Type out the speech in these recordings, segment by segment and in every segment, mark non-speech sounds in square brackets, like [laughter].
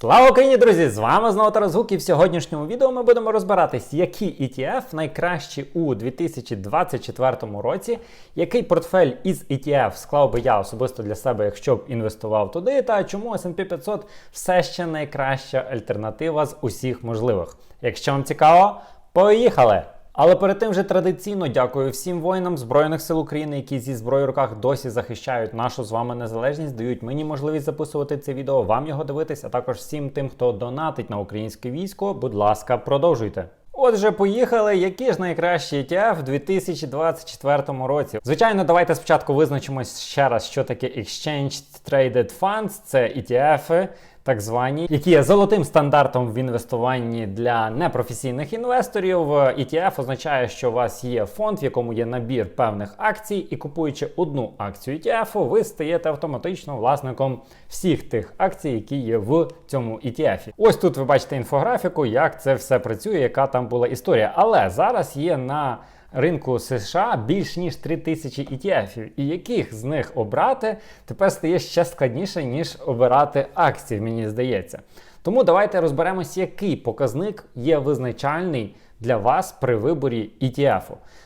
Слава Україні, друзі! З вами знову Тарас Гук і в сьогоднішньому відео ми будемо розбиратись, які ETF найкращі у 2024 році, який портфель із ETF склав би я особисто для себе, якщо б інвестував туди, та чому S&P 500 все ще найкраща альтернатива з усіх можливих. Якщо вам цікаво, поїхали! Але перед тим вже традиційно дякую всім воїнам Збройних сил України, які зі зброєю в руках досі захищають нашу з вами незалежність, дають мені можливість записувати це відео, вам його дивитись, а також всім тим, хто донатить на українське військо. Будь ласка, продовжуйте. Отже, поїхали. Які ж найкращі ETF в 2024 році? Звичайно, давайте спочатку визначимось ще раз, що таке Exchange Traded Funds. Це ETF, так звані, які є золотим стандартом в інвестуванні для непрофесійних інвесторів. ETF означає, що у вас є фонд, в якому є набір певних акцій, і купуючи одну акцію ETF, ви стаєте автоматично власником всіх тих акцій, які є в цьому ETF. Ось тут ви бачите інфографіку, як це все працює, яка там була історія. Але зараз є на ринку США більш ніж 3000 ETF, і яких з них обрати тепер стає ще складніше, ніж обирати акції, мені здається. Тому давайте розберемось, який показник є визначальний для вас при виборі ETF.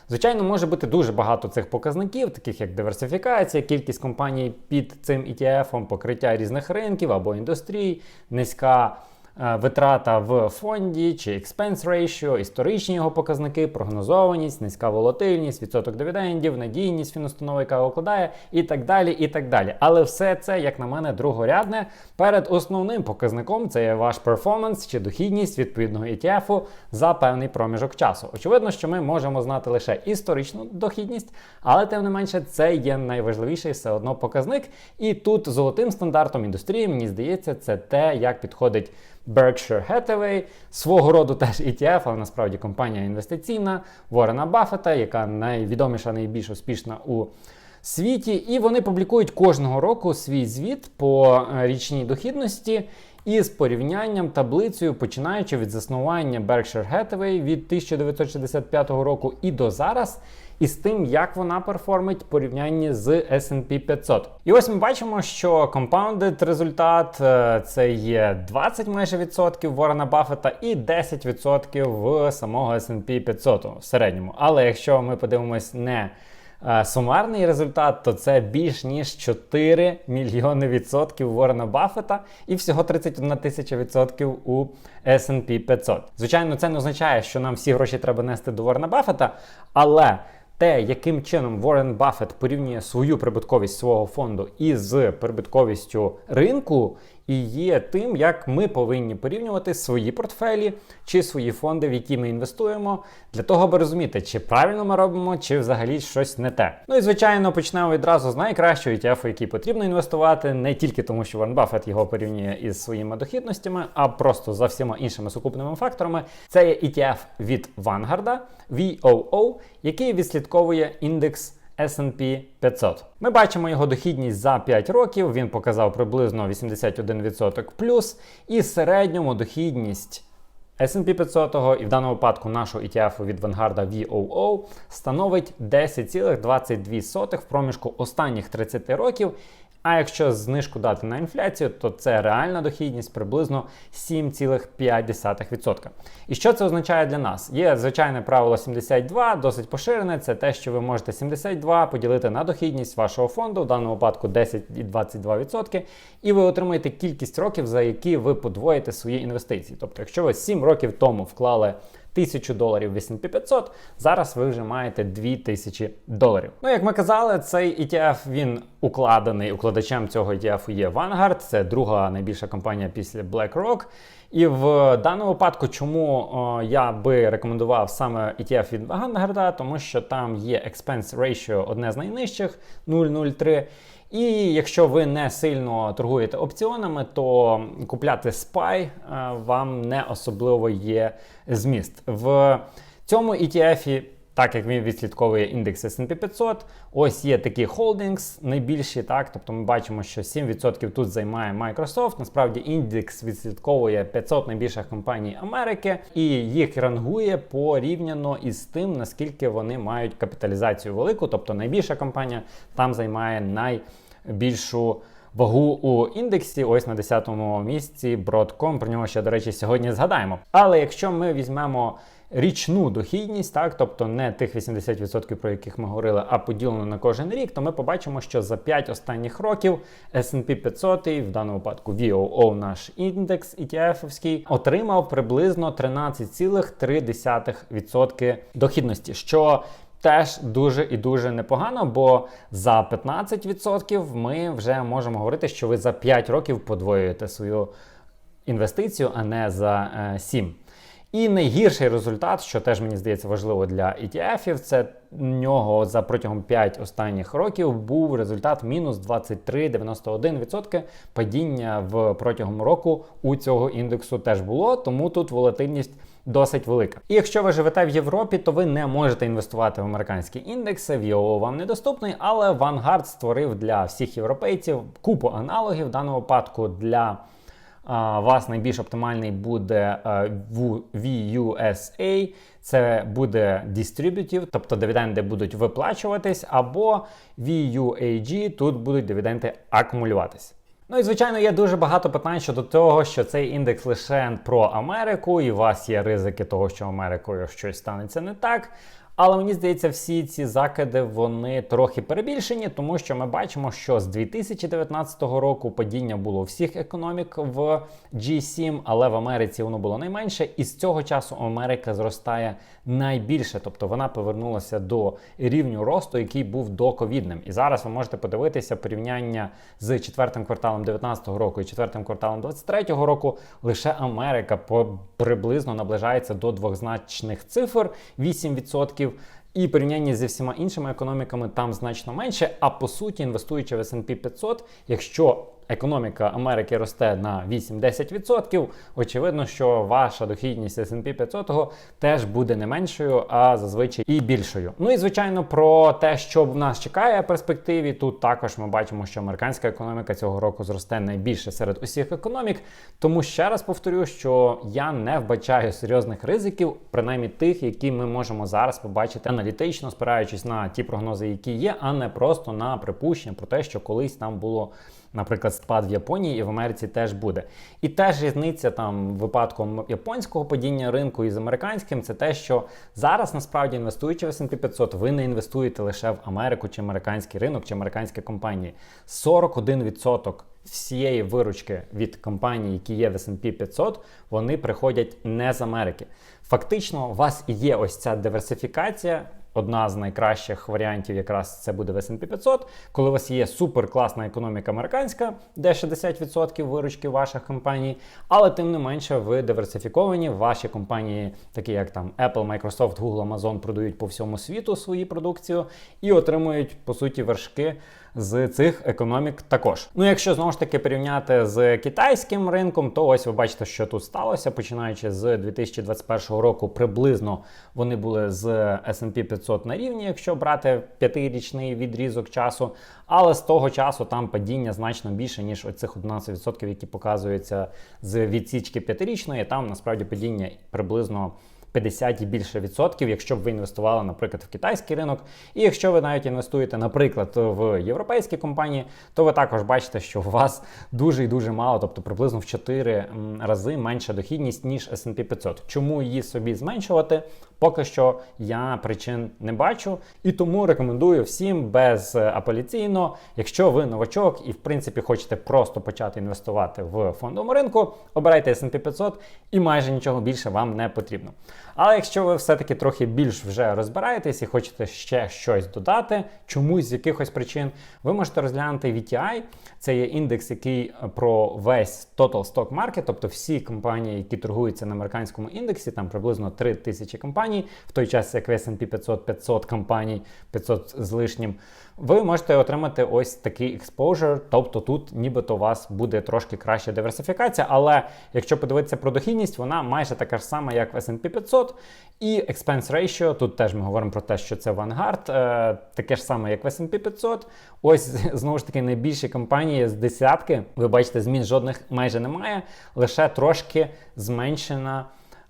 Звичайно, може бути дуже багато цих показників, таких як диверсифікація, кількість компаній під цим ETF, покриття різних ринків або індустрій, низька. Е, витрата в фонді чи expense ratio, історичні його показники, прогнозованість, низька волатильність, відсоток дивідендів, надійність фінустанови, яка укладає, і так далі. і так далі. Але все це, як на мене, другорядне перед основним показником це є ваш перформанс чи дохідність відповідного ETF за певний проміжок часу. Очевидно, що ми можемо знати лише історичну дохідність, але тим не менше це є найважливіший все одно показник. І тут золотим стандартом індустрії, мені здається, це те, як підходить. Berkshire Hathaway, свого роду теж ETF, але насправді компанія інвестиційна Ворена Баффета, яка найвідоміша, найбільш успішна у світі. І вони публікують кожного року свій звіт по е, річній дохідності. із порівнянням таблицею, починаючи від заснування Berkshire Hathaway від 1965 року і до зараз, і з тим, як вона перформить в порівнянні з S&P 500. І ось ми бачимо, що compounded результат е, це є 20 майже відсотків Ворона Баффета і 10% в самого S&P 500 в середньому. Але якщо ми подивимось не е, Сумарний результат то це більш ніж 4 мільйони відсотків Ворона Баффета і всього 31 тисяча відсотків у S&P 500. Звичайно, це не означає, що нам всі гроші треба нести до Ворона Баффета, але те, яким чином Ворен Баффет порівнює свою прибутковість свого фонду із прибутковістю ринку, і є тим, як ми повинні порівнювати свої портфелі чи свої фонди, в які ми інвестуємо, для того, аби розуміти, чи правильно ми робимо, чи взагалі щось не те. Ну і звичайно, почнемо відразу з найкращого ETF, який потрібно інвестувати, не тільки тому, що Варн Баффет його порівнює із своїми дохідностями, а просто за всіма іншими сукупними факторами. Це є ETF від Vanguard, VOO, який відслідковує індекс. S&P 500. Ми бачимо його дохідність за 5 років. Він показав приблизно 81% плюс, і середньому дохідність S&P 500 і в даному випадку нашого ETF від Vanguard VOO становить 10,22 в проміжку останніх 30 років. А якщо знижку дати на інфляцію, то це реальна дохідність приблизно 7,5%. І що це означає для нас? Є звичайне правило 72, досить поширене. Це те, що ви можете 72 поділити на дохідність вашого фонду, в даному випадку 10 і 22%, і ви отримаєте кількість років, за які ви подвоїте свої інвестиції. Тобто, якщо ви 7 років тому вклали 1000 доларів в S&P 500, зараз ви вже маєте 2000 доларів. Ну, як ми казали, цей ETF він укладений. Укладачем цього ETF є Vanguard, це друга найбільша компанія після BlackRock. І в даному випадку, чому о, я би рекомендував саме ETF від Vanguard, тому що там є expense ratio одне з найнижчих 0,03. І якщо ви не сильно торгуєте опціонами, то купляти SPY е, вам не особливо є зміст. В цьому ETF так як він відслідковує індекс S&P 500, ось є такі холдингс найбільші, так, тобто ми бачимо, що 7% тут займає Microsoft. Насправді індекс відслідковує 500 найбільших компаній Америки і їх рангує порівняно із тим, наскільки вони мають капіталізацію велику. Тобто найбільша компанія там займає найбільшу вагу у індексі. Ось на 10-му місці Broadcom, Про нього ще, до речі, сьогодні згадаємо. Але якщо ми візьмемо річну дохідність, так, тобто не тих 80%, про яких ми говорили, а поділено на кожен рік, то ми побачимо, що за 5 останніх років S&P 500, в даному випадку VOO, наш індекс ETF-овський, отримав приблизно 13,3% дохідності, що Теж дуже і дуже непогано, бо за 15% ми вже можемо говорити, що ви за 5 років подвоюєте свою інвестицію, а не за 7. І найгірший результат, що теж мені здається важливо для ETF-ів, це нього за протягом 5 останніх років був результат мінус 23,91%. Падіння в протягом року у цього індексу теж було, тому тут волатильність. Досить велика. І якщо ви живете в Європі, то ви не можете інвестувати в американські індекси, VOO вам недоступний, але Vanguard створив для всіх європейців купу аналогів в даному випадку для вас найбільш оптимальний буде VUSA, це буде Distributive, тобто дивіденди будуть виплачуватись, або VUAG, тут будуть дивіденди акумулюватись. Ну і звичайно, є дуже багато питань щодо того, що цей індекс лише про Америку, і у вас є ризики того, що Америкою щось станеться не так. Але мені здається, всі ці закиди вони трохи перебільшені, тому що ми бачимо, що з 2019 року падіння було всіх економік в G7, але в Америці воно було найменше. І з цього часу Америка зростає найбільше, тобто вона повернулася до рівню росту, який був доковідним. І зараз ви можете подивитися порівняння з четвертим кварталом 2019 року і четвертим кварталом 2023 року. Лише Америка приблизно наближається до двозначних цифр 8%. І порівняння зі всіма іншими економіками там значно менше. А по суті, інвестуючи в S&P 500, якщо економіка Америки росте на 8-10%, очевидно, що ваша дохідність S&P 500 теж буде не меншою, а зазвичай і більшою. Ну і звичайно, про те, що в нас чекає в перспективі, тут також ми бачимо, що американська економіка цього року зросте найбільше серед усіх економік. Тому ще раз повторю, що я не вбачаю серйозних ризиків, принаймні тих, які ми можемо зараз побачити аналітично, спираючись на ті прогнози, які є, а не просто на припущення про те, що колись там було наприклад, спад в Японії і в Америці теж буде. І теж різниця там випадком японського падіння ринку із американським, це те, що зараз насправді інвестуючи в S&P 500, ви не інвестуєте лише в Америку чи американський ринок, чи американські компанії. 41% всієї виручки від компаній, які є в S&P 500, вони приходять не з Америки. Фактично, у вас є ось ця диверсифікація. Одна з найкращих варіантів якраз це буде в S&P 500, коли у вас є супер класна економіка американська, де 60% виручки ваших компаній, але тим не менше ви диверсифіковані. Ваші компанії, такі як там Apple, Microsoft, Google, Amazon, продають по всьому світу свою продукцію і отримують по суті вершки з цих економік також. Ну, якщо знову ж таки порівняти з китайським ринком, то ось ви бачите, що тут сталося. Починаючи з 2021 року, приблизно вони були з S&P 500 на рівні, якщо брати п'ятирічний відрізок часу. Але з того часу там падіння значно більше, ніж оцих 11%, які показуються з відсічки п'ятирічної. Там насправді падіння приблизно. 50 і більше відсотків, якщо б ви інвестували, наприклад, в китайський ринок. І якщо ви навіть інвестуєте, наприклад, в європейські компанії, то ви також бачите, що у вас дуже і дуже мало, тобто приблизно в 4 рази менша дохідність, ніж S&P 500. Чому її собі зменшувати? Поки що я причин не бачу. І тому рекомендую всім без апеляційно, якщо ви новачок і в принципі хочете просто почати інвестувати в фондовому ринку, обирайте S&P 500 і майже нічого більше вам не потрібно. Але якщо ви все-таки трохи більш вже розбираєтесь і хочете ще щось додати, чомусь з якихось причин, ви можете розглянути VTI. Це є індекс, який про весь Total Stock Market, тобто всі компанії, які торгуються на американському індексі, там приблизно 3 тисячі компаній, в той час як в S&P 500 500 компаній, 500 з лишнім ви можете отримати ось такий exposure, тобто тут нібито у вас буде трошки краща диверсифікація, але якщо подивитися про дохідність, вона майже така ж сама, як в S&P 500. І expense ratio, тут теж ми говоримо про те, що це Vanguard, е, таке ж саме, як в S&P 500. Ось, [laughs] знову ж таки, найбільші компанії з десятки, ви бачите, змін жодних майже немає, лише трошки зменшена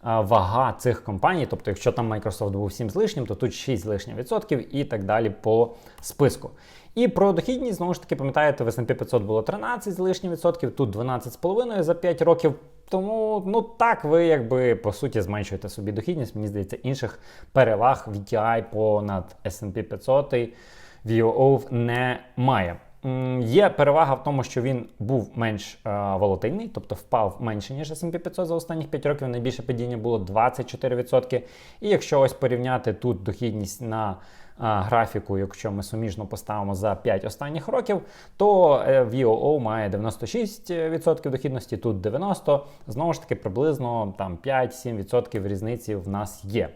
вага цих компаній. Тобто, якщо там Microsoft був 7 з лишнім, то тут 6 з лишнім відсотків і так далі по списку. І про дохідність, знову ж таки, пам'ятаєте, в S&P 500 було 13 з лишнім відсотків, тут 12,5 за 5 років. Тому, ну так, ви якби по суті зменшуєте собі дохідність. Мені здається, інших переваг VTI понад S&P 500 VOO немає. Є перевага в тому, що він був менш е, волатильний, тобто впав менше, ніж S&P 500 за останніх 5 років. Найбільше падіння було 24%. І якщо ось порівняти тут дохідність на графіку, якщо ми суміжно поставимо за 5 останніх років, то VOO має 96% дохідності, тут 90%. Знову ж таки, приблизно там 5-7% різниці в нас є.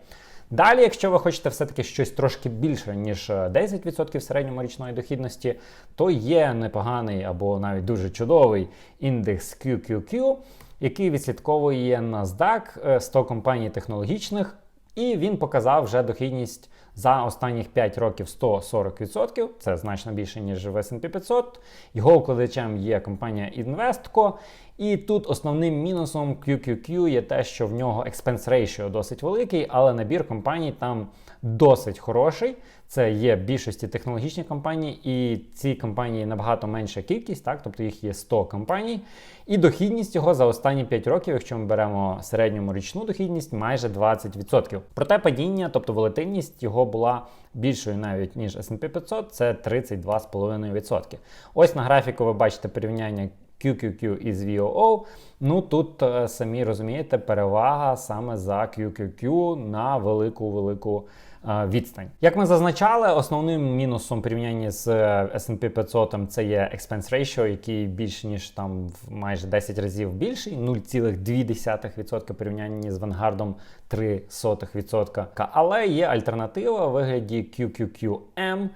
Далі, якщо ви хочете все-таки щось трошки більше, ніж 10% середньому річної дохідності, то є непоганий або навіть дуже чудовий індекс QQQ, який відслідковує NASDAQ 100 компаній технологічних, і він показав вже дохідність за останніх 5 років 140%. Це значно більше, ніж в S&P 500. Його укладачем є компанія Investco. І тут основним мінусом QQQ є те, що в нього expense ratio досить великий, але набір компаній там досить хороший. Це є більшості технологічні компанії, і ці компанії набагато менша кількість, так, тобто їх є 100 компаній. І дохідність його за останні 5 років, якщо ми беремо середньому річну дохідність, майже 20%. Проте падіння, тобто волатильність його була більшою навіть ніж S&P 500, це 32,5%. Ось на графіку ви бачите порівняння. QQQ із VOO. Ну тут е, самі розумієте, перевага саме за QQQ на велику-велику е, відстань. Як ми зазначали, основним мінусом порівняння з е, S&P 500 це є expense ratio, який більше ніж там в майже 10 разів більший, 0,2% порівняння з Vanguard 0,03%. Але є альтернатива в вигляді QQQM.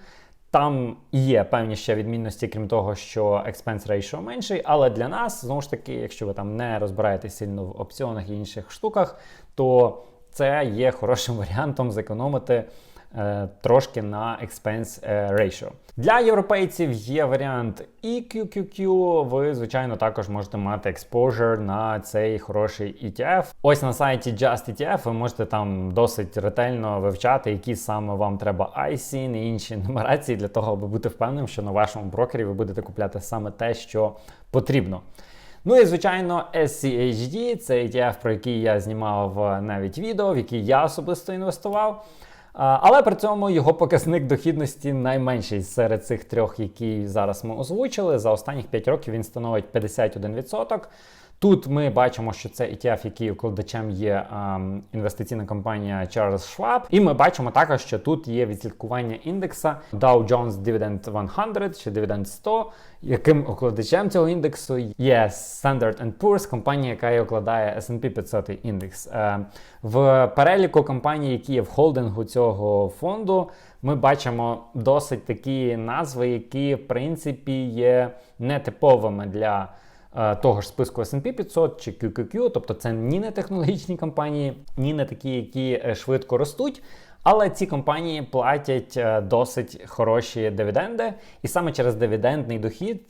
Там є певні ще відмінності, крім того, що expense ratio менший, але для нас, знову ж таки, якщо ви там не розбираєтесь сильно в опціонах і інших штуках, то це є хорошим [laughs] варіантом зекономити трошки на expense е, ratio. Для європейців є варіант EQQQ. Ви, звичайно, також можете мати exposure на цей хороший ETF. Ось на сайті Just ETF ви можете там досить ретельно вивчати, які саме вам треба ISIN і інші [laughs] нумерації для того, аби бути впевненим, що на вашому брокері ви будете купляти саме те, що потрібно. Ну і звичайно, SCHD це ETF, про який я знімав навіть відео, в який я особисто інвестував. Але при цьому його показник дохідності найменший серед цих трьох, які зараз ми озвучили. За останніх 5 років він становить 51%. Тут ми бачимо, що це ETF, який укладачем є ем, інвестиційна компанія Charles Schwab. І ми бачимо також, що тут є відслідкування індекса Dow Jones Dividend 100 чи Dividend 100, яким укладачем цього індексу є Standard Poor's, компанія, яка укладає S&P 500 індекс. Е, в переліку компаній, які є в холдингу цього фонду, ми бачимо досить такі назви, які в принципі є нетиповими для. Е, того ж списку S&P 500 чи QQQ, тобто це ні не технологічні компанії, ні не такі, які е, швидко ростуть. Але ці компанії платять е, досить хороші дивіденди, і саме через дивідендний дохід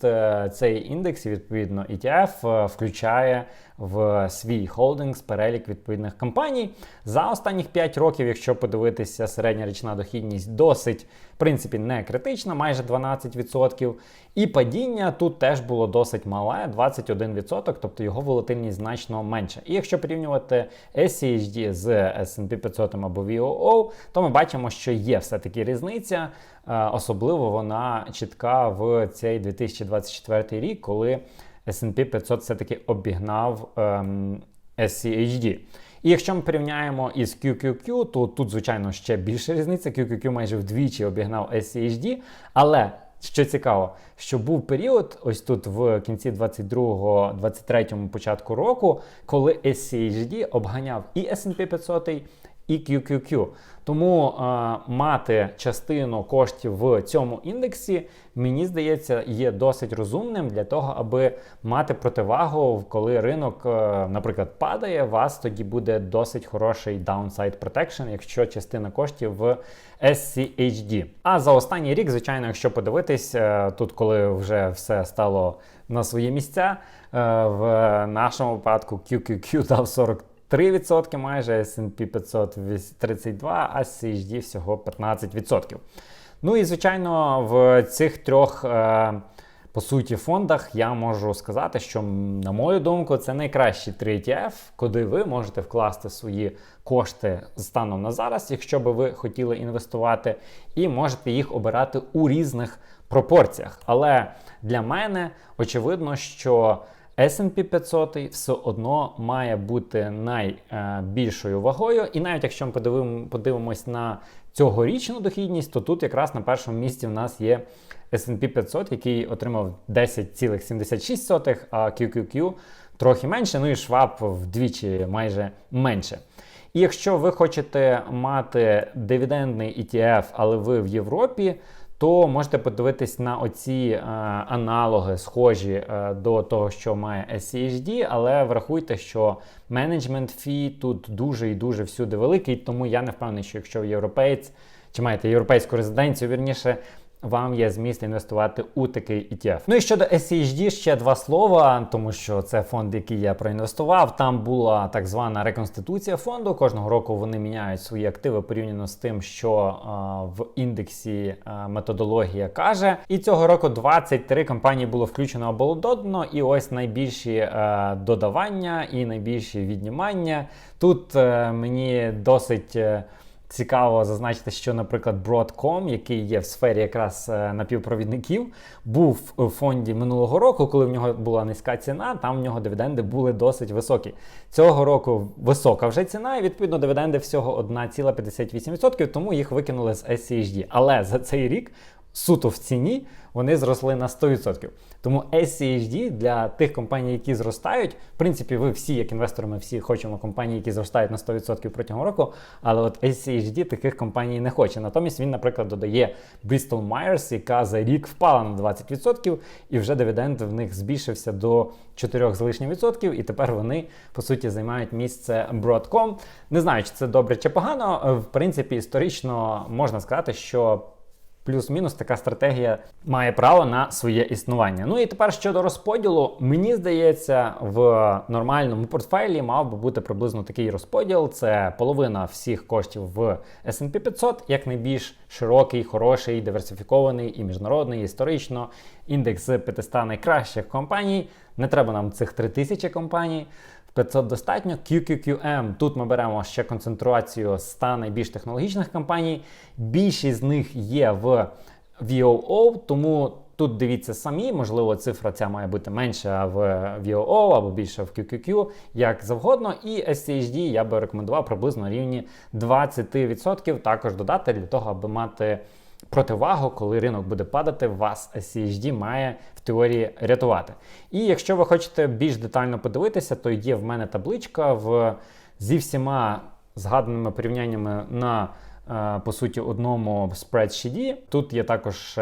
цей індекс, відповідно, ETF, включає в свій холдинг з перелік відповідних компаній. За останніх 5 років, якщо подивитися, середня річна дохідність досить, в принципі, не критична, майже 12%. І падіння тут теж було досить мале, 21%, тобто його волатильність значно менша. І якщо порівнювати SCHD з S&P 500 або VOO, то ми бачимо, що є все-таки різниця. Е, особливо вона чітка в цей 2024 рік, коли S&P 500 все-таки обігнав ем, SCHD. І якщо ми порівняємо із QQQ, то тут, звичайно, ще більша різниця. QQQ майже вдвічі обігнав SCHD, але що цікаво, що був період, ось тут в кінці 22-го, 23-му початку року, коли SCHD обганяв і S&P 500, і QQQ. Тому е, мати частину коштів в цьому індексі, мені здається, є досить розумним для того, аби мати противагу, коли ринок, е, наприклад, падає, у вас тоді буде досить хороший downside protection, якщо частина коштів в SCHD. А за останній рік, звичайно, якщо подивитись, е, тут, коли вже все стало на свої місця, е, в нашому випадку QQQ [laughs] дав 40. 3% майже, S&P 500 32%, а CHD всього 15%. Ну і звичайно, в цих трьох. Е, по суті, фондах я можу сказати, що, на мою думку, це найкращі 3 ETF, куди ви можете вкласти свої кошти станом на зараз, якщо би ви хотіли інвестувати, і можете їх обирати у різних пропорціях. Але для мене очевидно, що S&P 500 все одно має бути найбільшою вагою, і навіть якщо ми подивимось на цьогорічну дохідність, то тут якраз на першому місці в нас є S&P 500, який отримав 10,76, а QQQ трохи менше, ну і Schwab вдвічі майже менше. І якщо ви хочете мати дивідендний ETF, але ви в Європі, то можете подивитись на оці е, аналоги, схожі е, до того, що має SCHD, але врахуйте, що менеджмент фі тут дуже і дуже всюди великий, тому я не впевнений, що якщо європейць чи маєте європейську резиденцію, вірніше вам є зміст інвестувати у такий ETF. Ну і щодо SCHD, ще два слова, тому що це фонд, який я проінвестував. Там була так звана реконституція фонду. Кожного року вони міняють свої активи порівняно з тим, що а, в індексі а, методологія каже. І цього року 23 компанії було включено або додано, і ось найбільші а, додавання і найбільші віднімання. Тут а, мені досить. Цікаво зазначити, що, наприклад, Broadcom, який є в сфері якраз е, напівпровідників, був у фонді минулого року, коли в нього була низька ціна, там в нього дивіденди були досить високі. Цього року висока вже ціна, і відповідно дивіденди всього 1,58%, тому їх викинули з SCHD. Але за цей рік суто в ціні вони зросли на 100%. Тому SCHD для тих компаній, які зростають, в принципі, ви всі, як інвестори, ми всі хочемо компанії, які зростають на 100% протягом року. Але от SCHD таких компаній не хоче. Натомість він, наприклад, додає Bristol Myers, яка за рік впала на 20%, і вже дивіденд в них збільшився до 4 з лишнім відсотків, і тепер вони по суті займають місце Broadcom. Не знаю, чи це добре чи погано. В принципі, історично можна сказати, що плюс-мінус така стратегія має право на своє існування. Ну і тепер щодо розподілу, мені здається, в нормальному портфелі мав би бути приблизно такий розподіл: це половина всіх коштів в S&P 500, як найбільш широкий, хороший, диверсифікований і міжнародний, і історично. Індекс 500 найкращих компаній. Не треба нам цих 3000 компаній. 500 достатньо. QQQM. Тут ми беремо ще концентрацію 100 найбільш технологічних компаній. Більшість з них є в VOO, тому тут дивіться самі, можливо, цифра ця має бути менша в VOO або більше в QQQ, як завгодно. І SCHD я би рекомендував приблизно рівні 20% також додати для того, аби мати противагу, коли ринок буде падати, вас CHD має в теорії рятувати. І якщо ви хочете більш детально подивитися, то є в мене табличка в, зі всіма згаданими порівняннями на е, по суті, одному спредшіді. Тут є також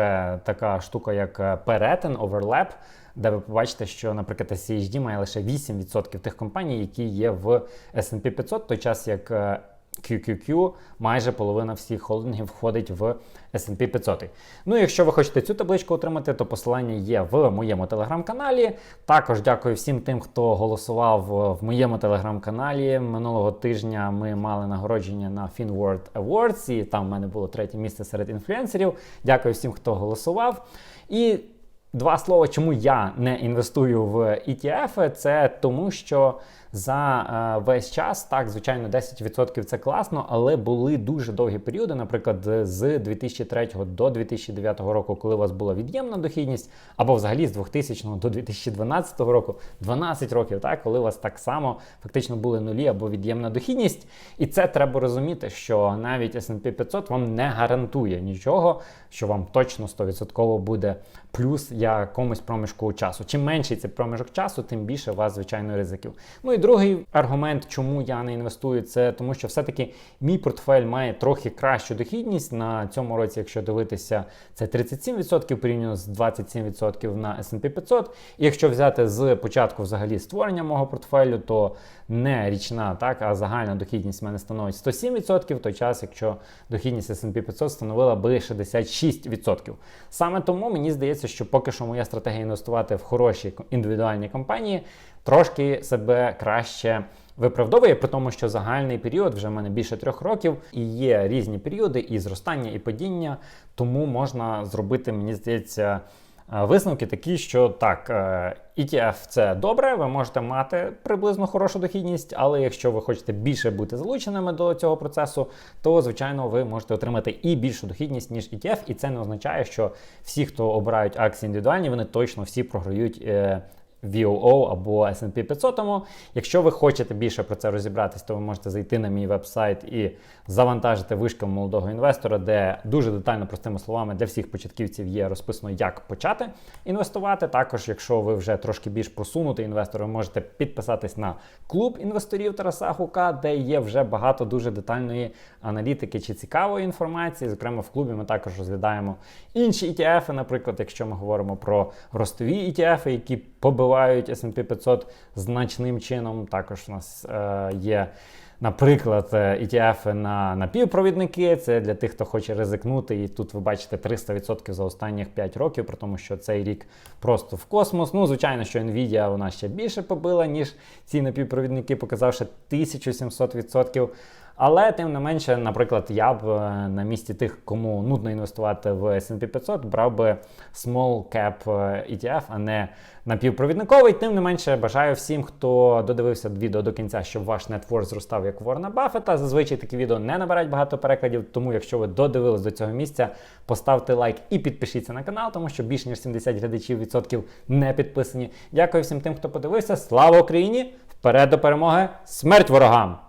така штука, як перетин, оверлеп, де ви побачите, що, наприклад, CHD має лише 8% тих компаній, які є в S&P 500, той час як е, QQQ, майже половина всіх холдингів входить в S&P 500. Ну, якщо ви хочете цю табличку отримати, то посилання є в моєму телеграм-каналі. Також дякую всім тим, хто голосував в моєму телеграм-каналі. Минулого тижня ми мали нагородження на FinWorld Awards, і там в мене було третє місце серед інфлюенсерів. Дякую всім, хто голосував. І два слова, чому я не інвестую в ETF, це тому, що за е, весь час. Так, звичайно, 10% це класно, але були дуже довгі періоди, наприклад, з 2003 до 2009 року, коли у вас була від'ємна дохідність, або взагалі з 2000 до 2012 року, 12 років, так, коли у вас так само фактично були нулі або від'ємна дохідність. І це треба розуміти, що навіть S&P 500 вам не гарантує нічого, що вам точно 100% буде плюс якомусь проміжку часу. Чим менший цей проміжок часу, тим більше у вас, звичайно, ризиків. Ну і другий аргумент, чому я не інвестую, це тому, що все-таки мій портфель має трохи кращу дохідність. На цьому році, якщо дивитися, це 37% порівняно з 27% на S&P 500. І якщо взяти з початку взагалі створення мого портфелю, то не річна, так, а загальна дохідність в мене становить 107%, в той час, якщо дохідність S&P 500 становила би 66%. Саме тому мені здається, що поки що моя стратегія інвестувати в хороші індивідуальні компанії трошки себе краще виправдовує, при тому, що загальний період вже в мене більше трьох років, і є різні періоди і зростання, і падіння. Тому можна зробити, мені здається. Е, Висновки такі, що так, е, ETF це добре, ви можете мати приблизно хорошу дохідність, але якщо ви хочете більше бути залученими до цього процесу, то звичайно ви можете отримати і більшу дохідність, ніж ETF, і це не означає, що всі, хто обирають акції індивідуальні, вони точно всі програють. VOO або S&P 500. Тому, Якщо ви хочете більше про це розібратись, то ви можете зайти на мій веб-сайт і завантажити вишкам молодого інвестора, де дуже детально, простими словами, для всіх початківців є розписано, як почати інвестувати. Також, якщо ви вже трошки більш просунутий інвестор, ви можете підписатись на клуб інвесторів Тараса Хука, де є вже багато дуже детальної аналітики чи цікавої інформації. Зокрема, в клубі ми також розглядаємо інші ETF, наприклад, якщо ми говоримо про ростові ETF, які побивають S&P 500 значним чином. Також у нас е, є. Наприклад, е, ETF на напівпровідники це для тих, хто хоче ризикнути. І тут ви бачите 300% за останніх 5 років, при тому, що цей рік просто в космос. Ну, звичайно, що Nvidia вона ще більше побила, ніж ці напівпровідники, показавши 1700%. Але тим не менше, наприклад, я б е, на місці тих, кому нудно інвестувати в S&P 500, брав би small cap е, ETF, а не напівпровідниковий. Тим не менше, бажаю всім, хто додивився відео до кінця, щоб ваш нетворк зростав як Ворона Баффета. Зазвичай такі відео не набирають багато переглядів. Тому, якщо ви додивились до цього місця, поставте лайк і підпишіться на канал, тому що більш ніж 70 глядачів відсотків не підписані. Дякую всім тим, хто подивився. Слава Україні! Вперед до перемоги! Смерть ворогам!